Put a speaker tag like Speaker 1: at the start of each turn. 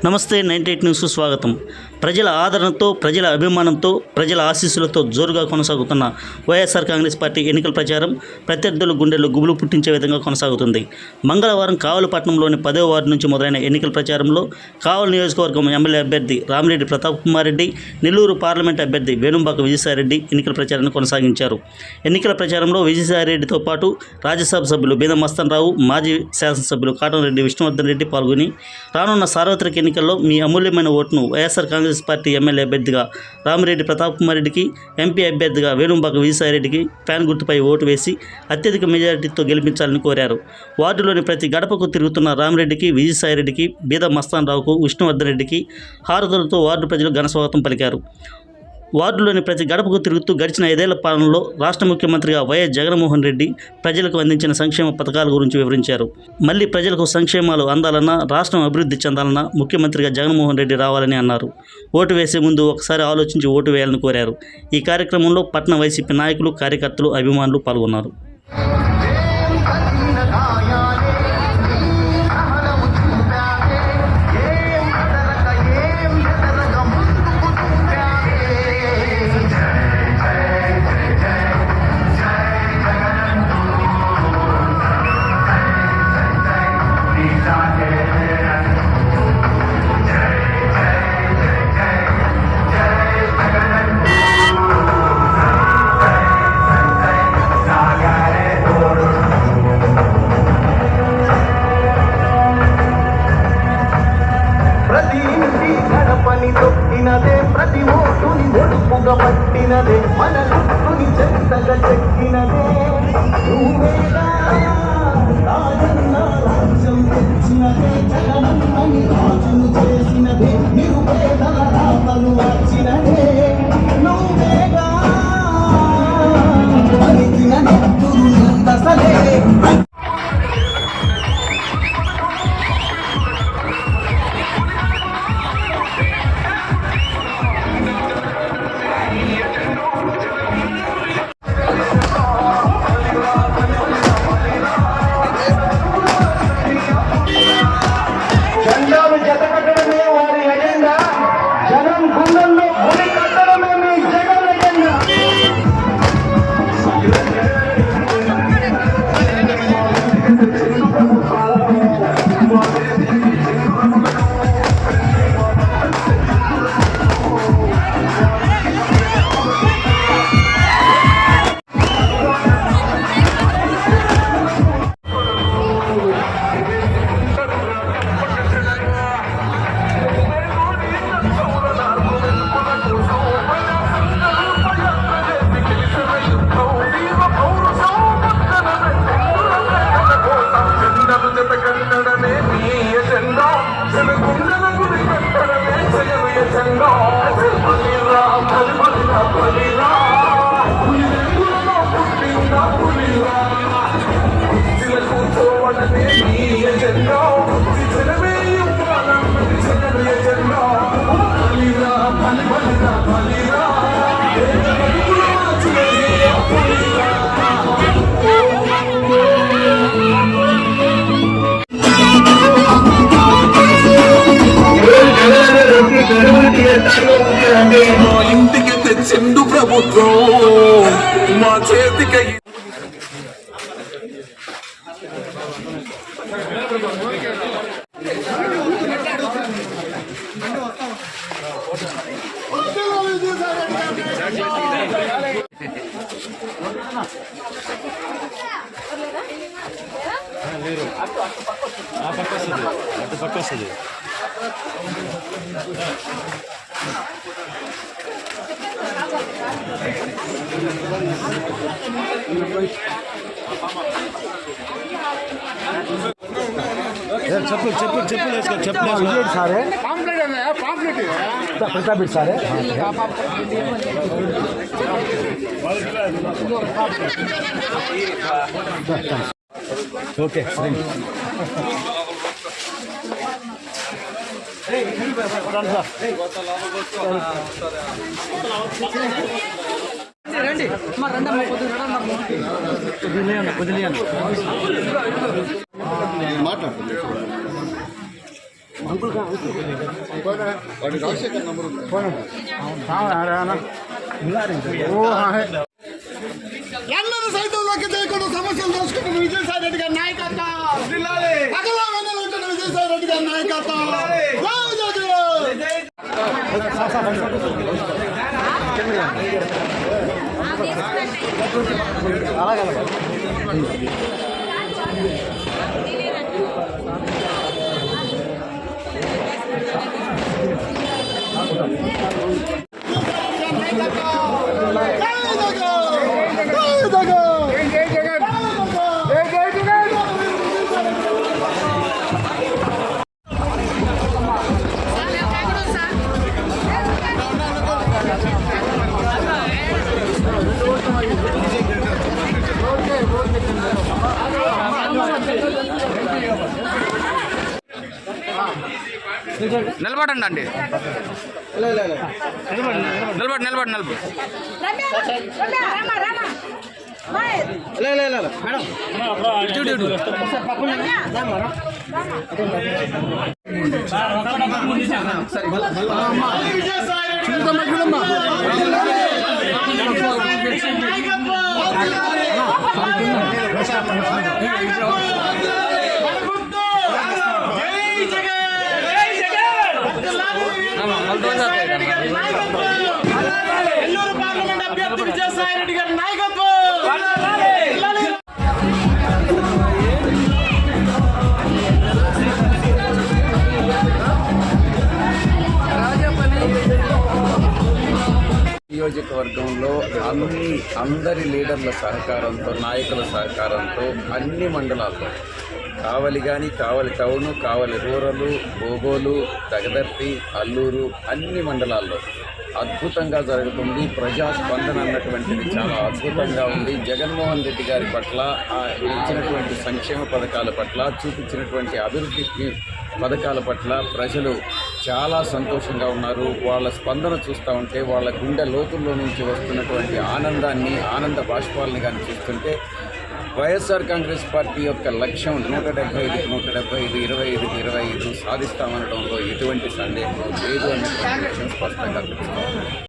Speaker 1: నమస్తే ninety eight న్యూస్కు స్వాగతం. ప్రజల ఆదరణతో ప్రజల అభిమానంతో ప్రజల ఆశీస్సులతో జోరుగా కొనసాగుతున్న వైఎస్ఆర్ కాంగ్రెస్ పార్టీ ఎన్నికల ప్రచారం ప్రత్యర్థుల గుండెల్లో గుబులు పుట్టించే విధంగా కొనసాగుతుంది. మంగళవారం కావలపట్నంలోని పదో వార్డు నుంచి మొదలైన ఎన్నికల ప్రచారంలో కావల్ నియోజకవర్గం ఎమ్మెల్యే అభ్యర్థి రామిరెడ్డి ప్రతాప్ కుమార్ రెడ్డి నెల్లూరు పార్లమెంట్ అభ్యర్థి వేణుంబాక విజయసాయిరెడ్డి ఎన్నికల ప్రచారాన్ని కొనసాగించారు. ఎన్నికల ప్రచారంలో విజయసాయిరెడ్డితో పాటు రాజ్యసభ సభ్యులు బీద మస్తన్ రావు మాజీ శాసనసభ్యులు కాటంరెడ్డి విష్ణువర్ధన్ రెడ్డి పాల్గొని రానున్న సార్వత్రిక ఎన్నికల్లో మీ అమూల్యమైన ఓటును వైఎస్ఆర్ కాంగ్రెస్ పార్టీ ఎమ్మెల్యే అభ్యర్థిగా రామిరెడ్డి ప్రతాప్ కుమార్ రెడ్డికి ఎంపీ అభ్యర్థిగా వేణుంబాక విజయసాయిరెడ్డికి ఫ్యాన్ గుర్తుపై ఓటు వేసి అత్యధిక మెజారిటీతో గెలిపించాలని కోరారు. వార్డులోని ప్రతి గడపకు తిరుగుతున్న రామిరెడ్డికి విజయసాయిరెడ్డికి బీద మస్తాన్ రావుకు విష్ణువర్ధన్ రెడ్డికి హారతులతో వార్డు ప్రజలు ఘనస్వాగతం పలికారు. వార్డులోని ప్రతి గడపకు తిరుగుతూ గడిచిన ఐదేళ్ళ పాలనలో రాష్ట్ర ముఖ్యమంత్రిగా వైఎస్ జగన్మోహన్ రెడ్డి ప్రజలకు అందించిన సంక్షేమ పథకాల గురించి వివరించారు. మళ్ళీ ప్రజలకు సంక్షేమాలు అందాలన్నా రాష్ట్రం అభివృద్ధి చెందాలన్నా ముఖ్యమంత్రిగా జగన్మోహన్ రెడ్డి రావాలని అన్నారు. ఓటు వేసే ముందు ఒకసారి ఆలోచించి ఓటు వేయాలని కోరారు. ఈ కార్యక్రమంలో పట్న వైసీపీ నాయకులు కార్యకర్తలు అభిమానులు పాల్గొన్నారు.
Speaker 2: పట్టినదే మన చుట్టుని చెత్తగా చెక్కినదే. నువ్వేగా రాజన్న రాజ్యం తెచ్చినదే జగనన్నని రాజును చేసినదే. నిరుపేద రాతలు వచ్చినదే. ఇంటికి తెచ్చిండు ప్రభుత్వం మా
Speaker 3: చేతికి चप्पल चप्पल चप्पल इसका चप्पल सारे। पाम्पलेट
Speaker 4: है ना पाम्पलेट है तो प्रताप
Speaker 5: बिट सारे? हाँ,
Speaker 4: ओके రండి.
Speaker 5: అందరూ సైతంలోకి చేయకుండా సమస్యలు తెలుసుకుంటున్న విజయసాయి రెడ్డి గారి నాయకత్వం అఖిల వెన్నెల ఉంటున్న విజయసాయి రెడ్డి గారి నాయకత్వం జై జగన్!
Speaker 6: నిలబడండి అండి. నిలబడి నిలబడి నిలబడి.
Speaker 5: మేడం పార్లమెంట్ అభ్యర్థి విజయసాయి రెడ్డి గారి నాయకత్వం!
Speaker 7: నియోజకవర్గంలో అన్ని అందరి లీడర్ల సహకారంతో నాయకుల సహకారంతో అన్ని మండలాల్లో. కావలి కానీ కావలి టౌను కావలి రూరలు బోగోలు దగదర్తి అల్లూరు అన్ని మండలాల్లో అద్భుతంగా జరుగుతుంది. ప్రజాస్పందన అన్నటువంటిది చాలా అద్భుతంగా ఉంది. జగన్మోహన్ రెడ్డి గారి పట్ల ఆ ఇచ్చినటువంటి సంక్షేమ పథకాల పట్ల చూపించినటువంటి అభివృద్ధి పథకాల పట్ల ప్రజలు చాలా సంతోషంగా ఉన్నారు. వాళ్ళ స్పందన చూస్తూ ఉంటే వాళ్ళ గుండె లోతుల్లో నుంచి వస్తున్నటువంటి ఆనందాన్ని ఆనంద బాష్పాలని కానీ చూస్తుంటే వైఎస్ఆర్ కాంగ్రెస్ పార్టీ యొక్క లక్ష్యం నూట డెబ్బై ఐదు నూట డెబ్బై ఐదు ఇరవై ఐదు ఇరవై ఐదు సాధిస్తామనడంలో ఎటువంటి సందేహం లేదు అన్నటువంటి విషయం స్పష్టంగా